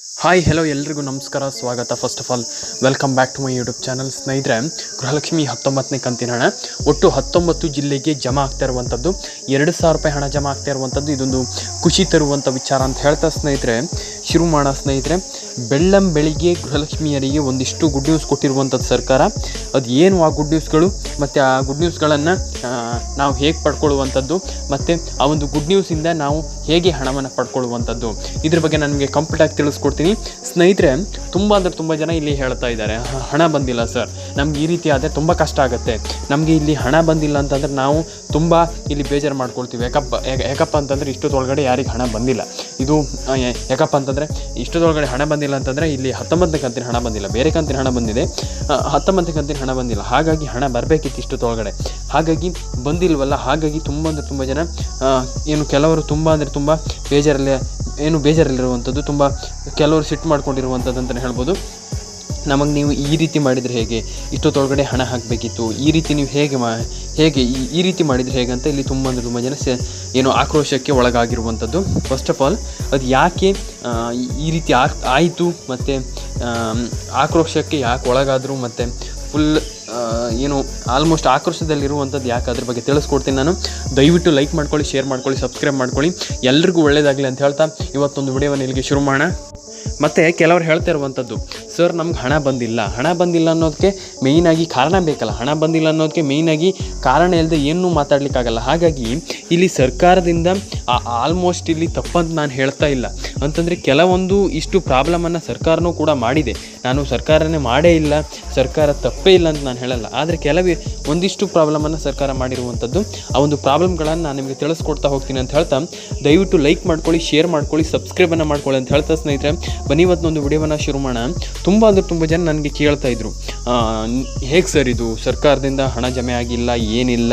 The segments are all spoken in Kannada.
ಹಾಯ್ ಹೆಲೋ ಎಲ್ರಿಗೂ ನಮಸ್ಕಾರ, ಸ್ವಾಗತ. First of all welcome back to my YouTube channel ಸ್ನೇಹಿತರೆ, ಗೃಹಲಕ್ಷ್ಮಿ ಹತ್ತೊಂಬತ್ತನೇ ಕಂತಿನ ಹಣ ಒಟ್ಟು ಹತ್ತೊಂಬತ್ತು ಜಿಲ್ಲೆಗೆ ಜಮಾ ಆಗ್ತಾ ಇರುವಂಥದ್ದು, ಎರಡು ಸಾವಿರ ರೂಪಾಯಿ ಹಣ ಜಮಾ ಆಗ್ತಾ ಇರುವಂಥದ್ದು, ಇದೊಂದು ಖುಷಿ ತರುವಂಥ ವಿಚಾರ ಅಂತ ಹೇಳ್ತಾ ಸ್ನೇಹಿತರೆ. ಶುರು ಮಾಡೋ ಸ್ನೇಹಿತರೆ ಬೆಳ್ಳಂ ಬೆಳಿಗ್ಗೆ ಗೃಹಲಕ್ಷ್ಮಿಯರಿಗೆ ಒಂದಿಷ್ಟು ಗುಡ್ ನ್ಯೂಸ್ ಕೊಟ್ಟಿರುವಂಥದ್ದು ಸರ್ಕಾರ. ಅದು ಏನು ಆ ಗುಡ್ ನ್ಯೂಸ್ಗಳು ಮತ್ತು ಆ ಗುಡ್ ನ್ಯೂಸ್ಗಳನ್ನು ನಾವು ಹೇಗೆ ಪಡ್ಕೊಳ್ಳುವಂಥದ್ದು ಮತ್ತು ಆ ಒಂದು ಗುಡ್ ನ್ಯೂಸಿಂದ ನಾವು ಹೇಗೆ ಹಣವನ್ನು ಪಡ್ಕೊಳ್ಳುವಂಥದ್ದು ಇದ್ರ ಬಗ್ಗೆ ನಾನು ನಿಮಗೆ ಕಂಪ್ಲೀಟಾಗಿ ತಿಳಿಸ್ಕೊಡ್ತೀನಿ. ಸ್ನೇಹಿತರೆ, ತುಂಬ ಅಂದರೆ ತುಂಬ ಜನ ಇಲ್ಲಿ ಹೇಳ್ತಾ ಇದ್ದಾರೆ ಹಣ ಬಂದಿಲ್ಲ ಸರ್. ನಮ್ಗೆ ಈ ರೀತಿ ಆದರೆ ತುಂಬ ಕಷ್ಟ ಆಗುತ್ತೆ. ನಮಗೆ ಇಲ್ಲಿ ಹಣ ಬಂದಿಲ್ಲ ಅಂತಂದ್ರೆ ನಾವು ತುಂಬ ಇಲ್ಲಿ ಬೇಜಾರು ಮಾಡ್ಕೊಳ್ತೀವಿ. ಯಾಕಪ್ಪ, ಯಾಕ- ಯಾಕಪ್ಪ ಅಂತಂದರೆ ಇಷ್ಟೊತ್ತೊಳಗಡೆ ಯಾರಿಗೆ ಹಣ ಬಂದಿಲ್ಲ. ಇದು ಯಾಕಪ್ಪ ಅಂತಂದರೆ ಇಷ್ಟದೊಳಗಡೆ ಹಣ ಬಂದಿಲ್ಲ ಅಂತಂದರೆ ಇಲ್ಲಿ ಹತ್ತೊಂಬತ್ತನೇ ಕಂತಿನ ಹಣ ಬಂದಿಲ್ಲ. ಬೇರೆ ಕಂತಿನ ಹಣ ಬಂದಿದೆ. ಹತ್ತೊಂಬತ್ತನೇ ಕಂತಿನ ಹಣ ಬಂದಿಲ್ಲ. ಹಾಗಾಗಿ ಹಣ ಬರಬೇಕಿತ್ತು ಇಷ್ಟದೊಳಗಡೆ ಹಾಗಾಗಿ ಬಂದಿಲ್ವಲ್ಲ, ಹಾಗಾಗಿ ತುಂಬ ಅಂದರೆ ತುಂಬ ಜನ ಏನು ಕೆಲವರು ತುಂಬ ಅಂದರೆ ತುಂಬ ಬೇಜಾರಲ್ಲಿ, ಏನು ಬೇಜಾರಲ್ಲಿರುವಂಥದ್ದು ತುಂಬ ಕೆಲವರು ಸಿಟ್ಟು ಮಾಡ್ಕೊಂಡಿರುವಂಥದ್ದು ಅಂತಲೇ ಹೇಳ್ಬೋದು. ನಮಗೆ ನೀವು ಈ ರೀತಿ ಮಾಡಿದರೆ ಹೇಗೆ? ಇಷ್ಟೊತ್ತೊಳಗಡೆ ಹಣ ಹಾಕಬೇಕಿತ್ತು. ಈ ರೀತಿ ನೀವು ಹೇಗೆ ಮಾ, ಹೇಗೆ ಈ ಈ ರೀತಿ ಮಾಡಿದರೆ ಹೇಗೆ ಅಂತ ಇಲ್ಲಿ ತುಂಬ ಅಂದರೆ ತುಂಬ ಜನ ಸೆ, ಏನೋ ಆಕ್ರೋಶಕ್ಕೆ ಒಳಗಾಗಿರುವಂಥದ್ದು ಫಸ್ಟ್ ಆಫ್ ಆಲ್ ಅದು ಯಾಕೆ ಈ- ರೀತಿ ಆಯಿತು ಮತ್ತು ಆಕ್ರೋಶಕ್ಕೆ ಯಾಕೆ ಒಳಗಾದರು ಮತ್ತು ಫುಲ್ ಏನು ಆಲ್ಮೋಸ್ಟ್ ಆಕ್ರೋಶದಲ್ಲಿರುವಂಥದ್ದು ಯಾಕೆ ಅದ್ರ ಬಗ್ಗೆ ತಿಳಿಸ್ಕೊಡ್ತೀನಿ ನಾನು. ದಯವಿಟ್ಟು ಲೈಕ್ ಮಾಡ್ಕೊಳ್ಳಿ ಶೇರ್ ಮಾಡ್ಕೊಳ್ಳಿ ಸಬ್ಸ್ಕ್ರೈಬ್ ಮಾಡ್ಕೊಳ್ಳಿ. ಎಲ್ರಿಗೂ ಒಳ್ಳೆಯದಾಗಲಿ ಅಂತ ಹೇಳ್ತಾ ಇವತ್ತೊಂದು ವಿಡಿಯೋವನ್ನು ಇಲ್ಲಿಗೆ ಶುರು ಮಾಡೋಣ. ಮತ್ತು ಕೆಲವರು ಹೇಳ್ತಾ ಇರುವಂಥದ್ದು ಸರ್ ನಮ್ಗೆ ಹಣ ಬಂದಿಲ್ಲ. ಹಣ ಬಂದಿಲ್ಲ ಅನ್ನೋದಕ್ಕೆ ಮೇಯ್ನಾಗಿ ಕಾರಣ ಬೇಕಲ್ಲ. ಹಣ ಬಂದಿಲ್ಲ ಅನ್ನೋದಕ್ಕೆ ಮೇಯ್ನಾಗಿ ಕಾರಣ ಇಲ್ಲದೆ ಏನೂ ಮಾತಾಡಲಿಕ್ಕಾಗಲ್ಲ. ಹಾಗಾಗಿ ಇಲ್ಲಿ ಸರ್ಕಾರದಿಂದ ಆಲ್ಮೋಸ್ಟ್ ಇಲ್ಲಿ ತಪ್ಪಂತ ನಾನು ಹೇಳ್ತಾ ಇಲ್ಲ. ಅಂತಂದರೆ ಕೆಲವೊಂದು ಇಷ್ಟು ಪ್ರಾಬ್ಲಮನ್ನು ಸರ್ಕಾರನೂ ಕೂಡ ಮಾಡಿದೆ. ನಾನು ಸರ್ಕಾರನೇ ಮಾಡೇ ಇಲ್ಲ, ಸರ್ಕಾರ ತಪ್ಪೇ ಇಲ್ಲ ಅಂತ ನಾನು ಹೇಳಲ್ಲ. ಆದರೆ ಕೆಲವೇ ಒಂದಿಷ್ಟು ಪ್ರಾಬ್ಲಮನ್ನು ಸರ್ಕಾರ ಮಾಡಿರುವಂಥದ್ದು ಆ ಒಂದು ಪ್ರಾಬ್ಲಮ್ಗಳನ್ನು ನಾನು ನಿಮಗೆ ತಿಳಿಸ್ಕೊಡ್ತಾ ಹೋಗ್ತೀನಿ ಅಂತ ಹೇಳ್ತಾ, ದಯವಿಟ್ಟು ಲೈಕ್ ಮಾಡ್ಕೊಳ್ಳಿ ಶೇರ್ ಮಾಡ್ಕೊಳ್ಳಿ ಸಬ್ಸ್ಕ್ರೈಬನ್ನು ಮಾಡ್ಕೊಳ್ಳಿ ಅಂತ ಹೇಳ್ತಾ ಸ್ನೇಹಿತರೆ. ಬನ್ನಿ ಇವತ್ತೊಂದು ವಿಡಿಯೋವನ್ನು ಶುರು ಮಾಡೋಣ. ತುಂಬ ಅಂದರೆ ತುಂಬ ಜನ ನನಗೆ ಕೇಳ್ತಾ ಇದ್ರು. ಹೇಗೆ ಸರ್ ಇದು? ಸರ್ಕಾರದಿಂದ ಹಣ ಜಮೆ ಆಗಿಲ್ಲ, ಏನಿಲ್ಲ.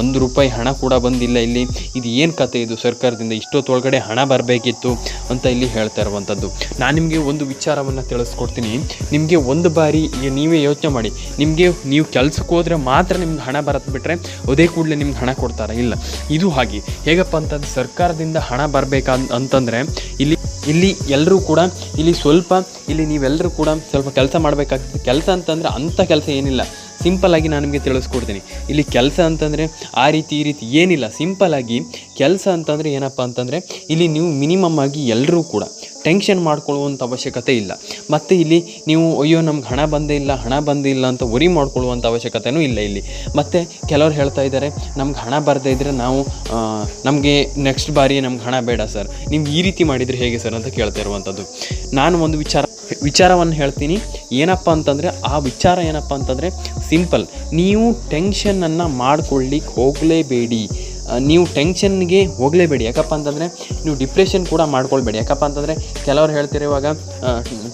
ಒಂದು ರೂಪಾಯಿ ಹಣ ಕೂಡ ಬಂದಿಲ್ಲ ಇಲ್ಲಿ. ಇದು ಏನು ಕತೆ ಇದು ಸರ್ಕಾರದಿಂದ? ಇಷ್ಟೊತ್ತೊಳಗಡೆ ಹಣ ಬರಬೇಕಿತ್ತು ಅಂತ ಇಲ್ಲಿ ಹೇಳ್ತಾ ಇರುವಂಥದ್ದು ನಾನು ನಿಮಗೆ ಒಂದು ವಿಚಾರವನ್ನು ತಿಳಿಸ್ಕೊಡ್ತೀನಿ. ನಿಮಗೆ ಒಂದು ಬಾರಿ ನೀವೇ ಯೋಚನೆ ಮಾಡಿ. ನಿಮಗೆ ನೀವು ಕೆಲಸಕ್ಕೆ ಹೋದರೆ ಮಾತ್ರ ನಿಮ್ಗೆ ಹಣ ಬರತ್ತೆ ಬಿಟ್ಟರೆ ಅದೇ ಕೂಡಲೇ ನಿಮ್ಗೆ ಹಣ ಕೊಡ್ತಾರೆ? ಇಲ್ಲ. ಇದು ಹಾಗೆ. ಹೇಗಪ್ಪ ಅಂತಂದ್ರೆ ಸರ್ಕಾರದಿಂದ ಹಣ ಬರಬೇಕಂತ ಅಂತಂದರೆ ಇಲ್ಲಿ ಇಲ್ಲಿ ಎಲ್ಲರೂ ಕೂಡ ಇಲ್ಲಿ ಸ್ವಲ್ಪ ಇಲ್ಲಿ ನೀವೆಲ್ಲರೂ ಕೂಡ ಸ್ವಲ್ಪ ಕೆಲಸ ಮಾಡಬೇಕಾಗ್ತದೆ. ಕೆಲಸ ಅಂತಂದರೆ ಅಂಥ ಕೆಲಸ ಏನಿಲ್ಲ. ಸಿಂಪಲ್ ಆಗಿ ನಾನು ನಿಮಗೆ ತಿಳಿಸ್ಕೊಡ್ತೀನಿ. ಇಲ್ಲಿ ಕೆಲಸ ಅಂತಂದರೆ ಆ ರೀತಿ ಈ ರೀತಿ ಏನಿಲ್ಲ. ಸಿಂಪಲ್ ಆಗಿ ಕೆಲಸ ಅಂತಂದರೆ ಏನಪ್ಪ ಅಂತಂದರೆ ಇಲ್ಲಿ ನೀವು ಮಿನಿಮಮ್ ಆಗಿ ಎಲ್ಲರೂ ಕೂಡ ಟೆನ್ಷನ್ ಮಾಡ್ಕೊಳ್ಳುವಂಥ ಅವಶ್ಯಕತೆ ಇಲ್ಲ. ಮತ್ತು ಇಲ್ಲಿ ನೀವು ಅಯ್ಯೋ ನಮ್ಗೆ ಹಣ ಬಂದೇ ಇಲ್ಲ, ಹಣ ಬಂದೇ ಇಲ್ಲ ಅಂತ ವರಿ ಮಾಡ್ಕೊಳ್ಳುವಂಥ ಅವಶ್ಯಕತೆನೂ ಇಲ್ಲ ಇಲ್ಲಿ. ಮತ್ತು ಕೆಲವ್ರು ಹೇಳ್ತಾ ಇದ್ದಾರೆ ನಮ್ಗೆ ಹಣ ಬರದೇ ಇದ್ದರೆ ನಾವು ನಮಗೆ ನೆಕ್ಸ್ಟ್ ಬಾರಿ ನಮ್ಗೆ ಹಣ ಬೇಡ ಸರ್. ನೀವು ಈ ರೀತಿ ಮಾಡಿದರೆ ಹೇಗೆ ಸರ್? ಅಂತ ಕೇಳ್ತಾ ಇರುವಂಥದ್ದು ನಾನು ಒಂದು ವಿಚಾರ, ವಿಚಾರವನ್ನು ಹೇಳ್ತೀನಿ. ಏನಪ್ಪ ಅಂತಂದರೆ, ಆ ವಿಚಾರ ಏನಪ್ಪ ಅಂತಂದರೆ, ಸಿಂಪಲ್. ನೀವು ಟೆನ್ಷನನ್ನು ಮಾಡ್ಕೊಳ್ಳಿಕ್ಕೆ ಹೋಗಲೇಬೇಡಿ. ನೀವು ಟೆನ್ಷನ್ಗೆ ಹೋಗಲೇಬೇಡಿ. ಯಾಕಪ್ಪ ಅಂತಂದರೆ, ನೀವು ಡಿಪ್ರೆಷನ್ ಕೂಡ ಮಾಡ್ಕೊಳ್ಬೇಡಿ. ಯಾಕಪ್ಪ ಅಂತಂದರೆ, ಕೆಲವ್ರು ಹೇಳ್ತೀರಿ ಇವಾಗ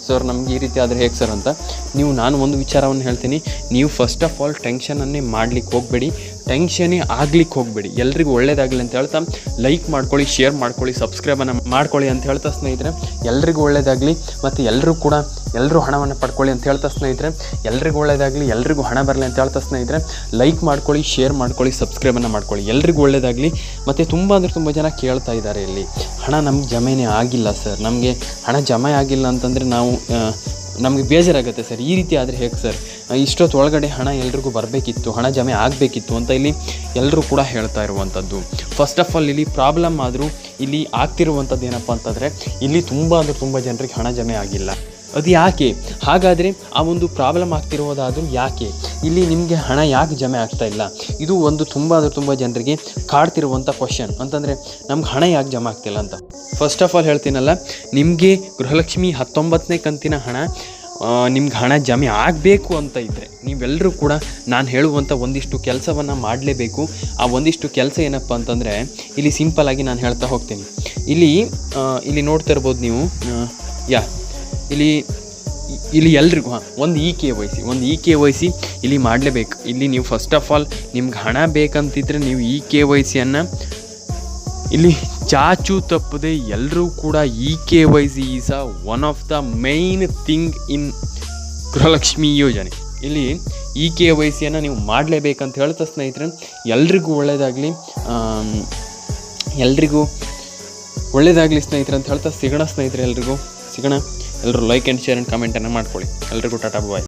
ಸರ್, ನಮ್ಗೆ ಈ ರೀತಿ ಆದರೆ ಹೇಗೆ ಸರ್ ಅಂತ. ನೀವು, ನಾನು ಒಂದು ವಿಚಾರವನ್ನು ಹೇಳ್ತೀನಿ. ನೀವು ಫಸ್ಟ್ ಆಫ್ ಆಲ್ ಟೆನ್ಷನನ್ನೇ ಮಾಡ್ಲಿಕ್ಕೆ ಹೋಗಬೇಡಿ. ಟೆನ್ಷನೇ ಆಗ್ಲಿಕ್ಕೆ ಹೋಗಬೇಡಿ. ಎಲ್ರಿಗೂ ಒಳ್ಳೇದಾಗಲಿ ಅಂತ ಹೇಳ್ತಾ ಲೈಕ್ ಮಾಡ್ಕೊಳ್ಳಿ ಶೇರ್ ಮಾಡ್ಕೊಳ್ಳಿ ಸಬ್ಸ್ಕ್ರೈಬನ್ನು ಮಾಡ್ಕೊಳ್ಳಿ ಅಂತ ಹೇಳ್ತಾ ಸ್ನೇಹಿತರೆ. ಎಲ್ರಿಗೂ ಒಳ್ಳೇದಾಗಲಿ ಮತ್ತು ಎಲ್ಲರೂ ಕೂಡ ಎಲ್ಲರೂ ಹಣವನ್ನು ಪಡ್ಕೊಳ್ಳಿ ಅಂತ ಹೇಳ್ತಾ ಸ್ನೇಹಿತರೆ. ಎಲ್ರಿಗೂ ಒಳ್ಳೇದಾಗಲಿ, ಎಲ್ರಿಗೂ ಹಣ ಬರಲಿ ಅಂತ ಹೇಳ್ತಾ ಸ್ನೇಹಿತರೆ. ಲೈಕ್ ಮಾಡ್ಕೊಳ್ಳಿ ಶೇರ್ ಮಾಡ್ಕೊಳ್ಳಿ ಸಬ್ಸ್ಕ್ರೈಬನ್ನು ಮಾಡ್ಕೊಳ್ಳಿ. ಎಲ್ರಿಗೂ ಒಳ್ಳೇದಾಗಲಿ ಮತ್ತು ತುಂಬ ಅಂದರೆ ತುಂಬ ಜನ ಕೇಳ್ತಾ ಇದ್ದಾರೆ ಇಲ್ಲಿ. ಹಣ ನಮ್ಗೆ ಜಮೆನೇ ಆಗಿಲ್ಲ ಸರ್. ನಮಗೆ ಹಣ ಜಮೆ ಆಗಿಲ್ಲ ಅಂತಂದರೆ ನಾವು ನಮಗೆ ಬೇಜಾರಾಗುತ್ತೆ ಸರ್. ಈ ರೀತಿ ಆದರೆ ಹೇಗೆ ಸರ್? ಇಷ್ಟೊತ್ತು ಒಳಗಡೆ ಹಣ ಎಲ್ರಿಗೂ ಬರಬೇಕಿತ್ತು, ಹಣ ಜಮೆ ಆಗಬೇಕಿತ್ತು ಅಂತ ಇಲ್ಲಿ ಎಲ್ಲರೂ ಕೂಡ ಹೇಳ್ತಾ ಇರುವಂಥದ್ದು ಫಸ್ಟ್ ಆಫ್ ಆಲ್ ಇಲ್ಲಿ ಪ್ರಾಬ್ಲಮ್ ಆದರೂ ಇಲ್ಲಿ ಆಗ್ತಿರುವಂಥದ್ದು ಏನಪ್ಪ ಅಂತಂದರೆ, ಇಲ್ಲಿ ತುಂಬ ಅಂದರೆ ತುಂಬ ಜನರಿಗೆ ಹಣ ಜಮೆ ಆಗಿಲ್ಲ. ಅದು ಯಾಕೆ? ಹಾಗಾದರೆ ಆ ಒಂದು ಪ್ರಾಬ್ಲಮ್ ಆಗ್ತಿರೋದಾದರೂ ಯಾಕೆ? ಇಲ್ಲಿ ನಿಮಗೆ ಹಣ ಯಾಕೆ ಜಮೆ ಆಗ್ತಾ ಇಲ್ಲ? ಇದು ಒಂದು ತುಂಬ ಅಂದರೆ ತುಂಬ ಜನರಿಗೆ ಕಾಡ್ತಿರುವಂಥ ಕ್ವಶನ್ ಅಂತಂದರೆ ನಮ್ಗೆ ಹಣ ಯಾಕೆ ಜಮೆ ಆಗ್ತಿಲ್ಲ ಅಂತ? ಫಸ್ಟ್ ಆಫ್ ಆಲ್ ಹೇಳ್ತೀನಲ್ಲ, ನಿಮಗೆ ಗೃಹಲಕ್ಷ್ಮಿ ಹತ್ತೊಂಬತ್ತನೇ ಕಂತಿನ ಹಣ ನಿಮ್ಗೆ ಹಣ ಜಮೆ ಆಗಬೇಕು ಅಂತ ಇದ್ದರೆ ನೀವೆಲ್ಲರೂ ಕೂಡ ನಾನು ಹೇಳುವಂಥ ಒಂದಿಷ್ಟು ಕೆಲಸವನ್ನು ಮಾಡಲೇಬೇಕು. ಆ ಒಂದಿಷ್ಟು ಕೆಲಸ ಏನಪ್ಪ ಅಂತಂದರೆ, ಇಲ್ಲಿ ಸಿಂಪಲ್ ಆಗಿ ನಾನು ಹೇಳ್ತಾ ಹೋಗ್ತೀನಿ. ಇಲ್ಲಿ ಇಲ್ಲಿ ನೋಡ್ತಾ ಇರ್ಬೋದು ನೀವು ಯಾ ಇಲ್ಲಿ ಇಲ್ಲಿ ಎಲ್ರಿಗೂ, ಹಾಂ, ಒಂದು ಇ ಕೆ ವೈ ಸಿ, ಒಂದು ಇ ಕೆ ವೈ ಸಿ ಇಲ್ಲಿ ಮಾಡಲೇಬೇಕು. ಇಲ್ಲಿ ನೀವು ಫಸ್ಟ್ ಆಫ್ ಆಲ್ ನಿಮ್ಗೆ ಹಣ ಬೇಕಂತಿದ್ರೆ ನೀವು ಇ ಕೆ ವೈ ಸಿಯನ್ನು ಇಲ್ಲಿ ಚಾಚು ತಪ್ಪದೆ ಎಲ್ಲರೂ ಕೂಡ E K Y C is a one of the main thing in Gruhalakshmi ಯೋಜನೆ. ಇಲ್ಲಿ ಇ ಕೆ ವೈ ಸಿಯನ್ನು ನೀವು ಮಾಡಲೇಬೇಕಂತ ಹೇಳ್ತಾ ಸ್ನೇಹಿತರೆ, ಎಲ್ರಿಗೂ ಒಳ್ಳೆಯದಾಗಲಿ ಎಲ್ರಿಗೂ ಒಳ್ಳೆಯದಾಗಲಿ ಸ್ನೇಹಿತರೆ ಅಂತ ಹೇಳ್ತಾ ಸಿಗೋಣ ಸ್ನೇಹಿತರೆ ಎಲ್ರಿಗೂ, ಸಿಗೋಣ. ಎಲ್ಲರೂ ಲೈಕ್ ಆ್ಯಂಡ್ ಶೇರ್ ಆ್ಯಂಡ್ ಕಮೆಂಟನ್ನು ಮಾಡ್ಕೊಳ್ಳಿ. ಎಲ್ರಿಗೂ ಟಾಟಾ ಬಾಯ್